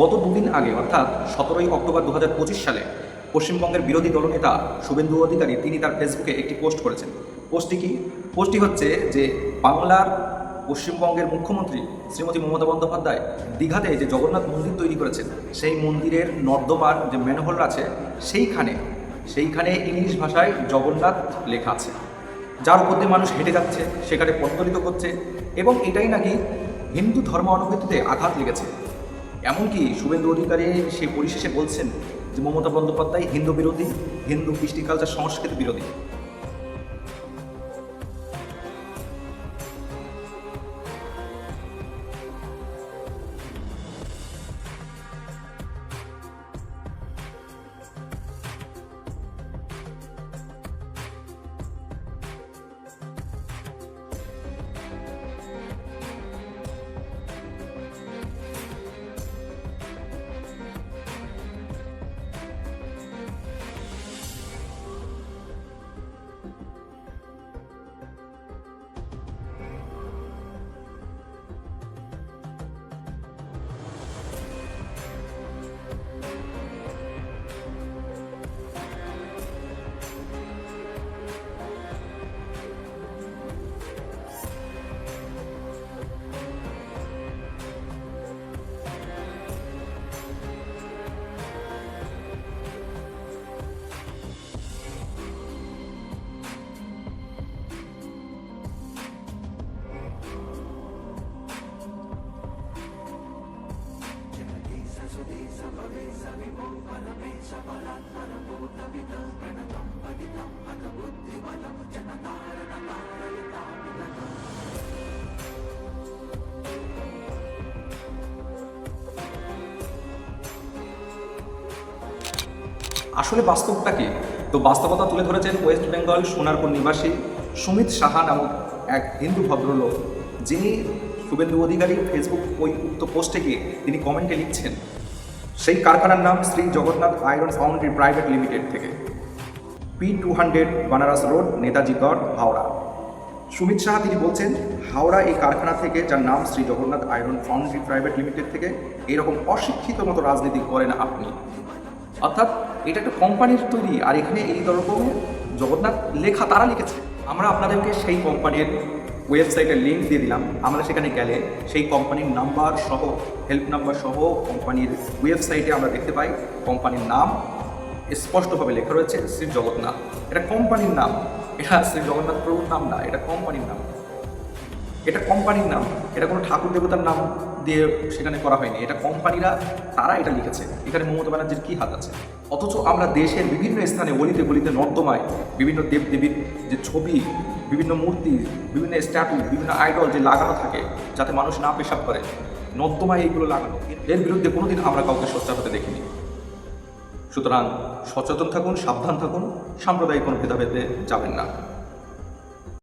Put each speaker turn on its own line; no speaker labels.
গত দুদিন আগে, অর্থাৎ সতেরোই অক্টোবর দু হাজার পঁচিশ সালে, পশ্চিমবঙ্গের বিরোধী দলনেতা শুভেন্দু অধিকারী তিনি তার ফেসবুকে একটি পোস্ট করেছেন। পোস্টটি কি? পোস্টটি হচ্ছে যে বাংলার পশ্চিমবঙ্গের মুখ্যমন্ত্রী শ্রীমতী মমতা বন্দ্যোপাধ্যায় দীঘাতে যে জগন্নাথ মন্দির তৈরি করেছেন, সেই মন্দিরের নর্দমার যে ম্যানহোল আছে, সেইখানে সেইখানে ইংলিশ ভাষায় জগন্নাথ লেখা আছে। যার উপর দিয়ে মানুষ হেঁটে যাচ্ছে, সেখানে পত্তলিত করছে এবং এটাই নাকি হিন্দু ধর্মানুভূতিতে আঘাত লেগেছে। এমনকি শুভেন্দু অধিকারী সে পরিশেষে বলছেন যে মমতা বন্দ্যোপাধ্যায় হিন্দু বিরোধী, হিন্দু কৃষ্টি কালচার সংস্কৃতি বিরোধী। আসলে বাস্তবটা কি? তো বাস্তবতা তুলে ধরেছেন ওয়েস্ট বেঙ্গল সোনারপুর নিবাসী সুমিত সাহা নামক এক হিন্দু ভদ্রলোক, যিনি শুভেন্দু অধিকারী ফেসবুক ওই উক্ত পোস্টে গিয়ে তিনি কমেন্টে লিখছেন সেই কারখানার নাম Shri Jagannath iron foundry private limited থেকে। P two hundred Banaras road, Netaji Garh, Howrah. Sumit Saha তিনি বলছেন, হাওড়া এই কারখানা থেকে, যার নাম Shri Jagannath iron foundry private limited থেকে, এরকম অশিক্ষিত মতো রাজনীতি করেন আপনি। অর্থাৎ এটা একটা কোম্পানির তৈরি, আর এখানে এই রকমের জগন্নাথ লেখা তারা লিখেছে। আমরা আপনাদেরকে সেই কোম্পানির ওয়েবসাইটের লিঙ্ক দিয়ে দিলাম। আমরা সেখানে গেলে সেই কোম্পানির নাম্বার সহ হেল্প নাম্বার সহ কোম্পানির ওয়েবসাইটে আমরা দেখতে পাই কোম্পানির নাম। স্পষ্টভাবে লেখা রয়েছে শ্রী জগন্নাথ। এটা কোম্পানির নাম। এটা শ্রী জগন্নাথ প্রভুর নাম না, এটা কোম্পানির নাম। এটা কোম্পানির নাম, এটা কোনো ঠাকুর দেবতার নাম দিয়ে সেখানে করা হয়নি। এটা কোম্পানিরা তারা এটা লিখেছে। এখানে মমতা ব্যানার্জির কী হাত আছে? অথচ আমরা দেশের বিভিন্ন স্থানে গলিতে গলিতে নর্দমায় বিভিন্ন দেবদেবীর যে ছবি, বিভিন্ন মূর্তি, বিভিন্ন স্ট্যাটু, বিভিন্ন আইডল যে লাগানো থাকে, যাতে মানুষ না পেশাব করে, নর্দমায় এইগুলো লাগানো। এর বিরুদ্ধে কোনোদিন আমরা কাউকে সোচ্চার হতে দেখিনি। সুতরাং সচেতন থাকুন, সাবধান থাকুন, সাম্প্রদায়িক কোনো ভেদাভেদে যাবেন না।